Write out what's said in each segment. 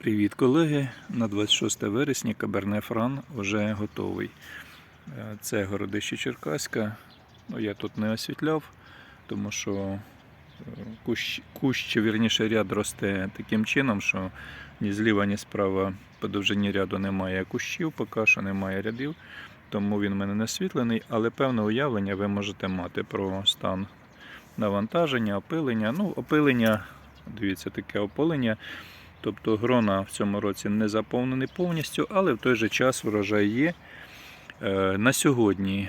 Привіт, колеги! На 26 вересня Каберне Фран вже готовий. Е, Це городище Черкаська. Ну, я тут не освітляв, тому що е, кущ, кущ вірніше ряд росте таким чином, що ні зліва, ні справа по довжині ряду немає кущів, поки що немає рядів, тому він в мене не освітлений, але певне уявлення ви можете мати про стан навантаження, опилення. Ну, опилення, дивіться, таке опилення. Тобто грона в цьому році не заповнений повністю, але в той же час врожай є. Е, На сьогодні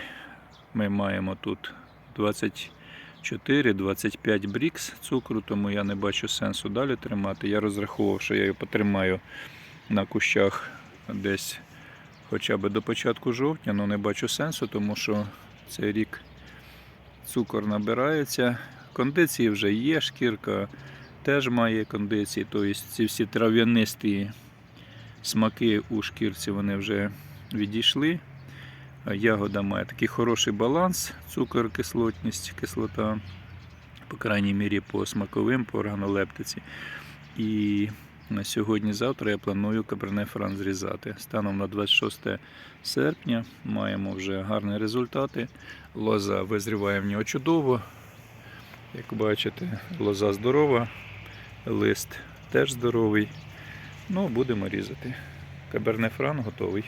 ми маємо тут 24-25 брікс цукру, тому я не бачу сенсу далі тримати. Я розраховував, що я його потримаю на кущах десь хоча б до початку жовтня, але не бачу сенсу, тому що цей рік цукор набирається. Кондиції вже є, шкірка теж має кондиції, тобто ці всі трав'янисті смаки у шкірці вони вже відійшли. Ягода має такий хороший баланс, цукор, кислотність, кислота, по крайній мірі по смаковим, по органолептиці. І на сьогодні-завтра я планую Каберне Фран зрізати. Станом на 26 серпня маємо вже гарні результати. Лоза визріває в нього чудово. Як бачите, лоза здорова, лист теж здоровий. Ну, будемо різати. Каберне Фран готовий.